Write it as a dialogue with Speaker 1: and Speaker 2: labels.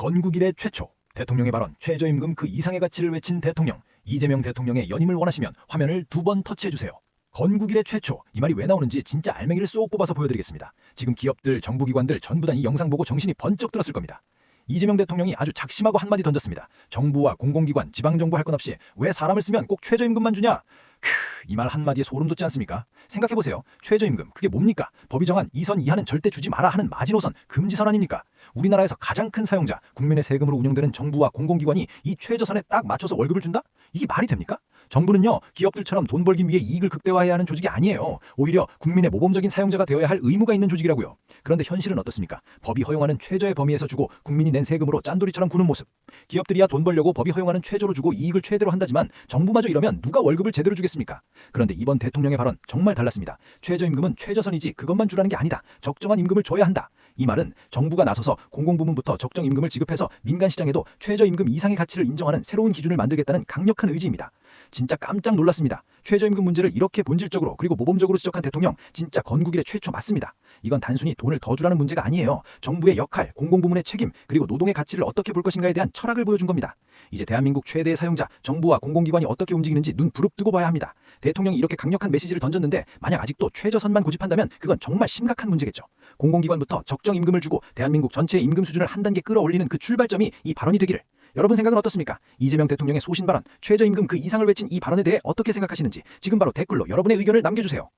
Speaker 1: 건국 이래 최초 대통령의 발언 최저임금 그 이상의 가치를 외친 대통령 이재명 대통령의 연임을 원하시면 화면을 두 번 터치해 주세요. 건국 이래 최초 이 말이 왜 나오는지 진짜 알맹이를 쏙 뽑아서 보여드리겠습니다. 지금 기업들, 정부기관들 전부 다 이 영상 보고 정신이 번쩍 들었을 겁니다. 이재명 대통령이 아주 작심하고 한마디 던졌습니다. 정부와 공공기관, 지방정부 할것 없이 왜 사람을 쓰면 꼭 최저임금만 주냐? 크, 이말 한마디에 소름 돋지 않습니까? 생각해보세요. 최저임금, 그게 뭡니까? 법이 정한 이선 이하는 절대 주지 마라 하는 마지노선, 금지선 아닙니까? 우리나라에서 가장 큰 사용자, 국민의 세금으로 운영되는 정부와 공공기관이 이 최저선에 딱 맞춰서 월급을 준다? 이게 말이 됩니까? 정부는요, 기업들처럼 돈 벌기 위해 이익을 극대화해야 하는 조직이 아니에요. 오히려 국민의 모범적인 사용자가 되어야 할 의무가 있는 조직이라고요. 그런데 현실은 어떻습니까? 법이 허용하는 최저의 범위에서 주고 국민이 낸 세금으로 짠돌이처럼 구는 모습. 기업들이야 돈 벌려고 법이 허용하는 최저로 주고 이익을 최대로 한다지만 정부마저 이러면 누가 월급을 제대로 주겠습니까? 그런데 이번 대통령의 발언 정말 달랐습니다. 최저임금은 최저선이지 그것만 주라는 게 아니다. 적정한 임금을 줘야 한다. 이 말은 정부가 나서서 공공부문부터 적정 임금을 지급해서 민간 시장에도 최저임금 이상의 가치를 인정하는 새로운 기준을 만들겠다는 강력한 의지입니다. 진짜 깜짝 놀랐습니다. 최저임금 문제를 이렇게 본질적으로 그리고 모범적으로 지적한 대통령 진짜 건국 이래 최초 맞습니다. 이건 단순히 돈을 더 주라는 문제가 아니에요. 정부의 역할, 공공부문의 책임, 그리고 노동의 가치를 어떻게 볼 것인가에 대한 철학을 보여준 겁니다. 이제 대한민국 최대의 사용자, 정부와 공공기관이 어떻게 움직이는지 눈 부릅뜨고 봐야 합니다. 대통령이 이렇게 강력한 메시지를 던졌는데 만약 아직도 최저선만 고집한다면 그건 정말 심각한 문제겠죠. 공공기관부터 적정 임금을 주고 대한민국 전체의 임금 수준을 한 단계 끌어올리는 그 출발점이 이 발언이 되기를 여러분 생각은 어떻습니까? 이재명 대통령의 소신 발언, 최저임금 그 이상을 외친 이 발언에 대해 어떻게 생각하시는지 지금 바로 댓글로 여러분의 의견을 남겨주세요.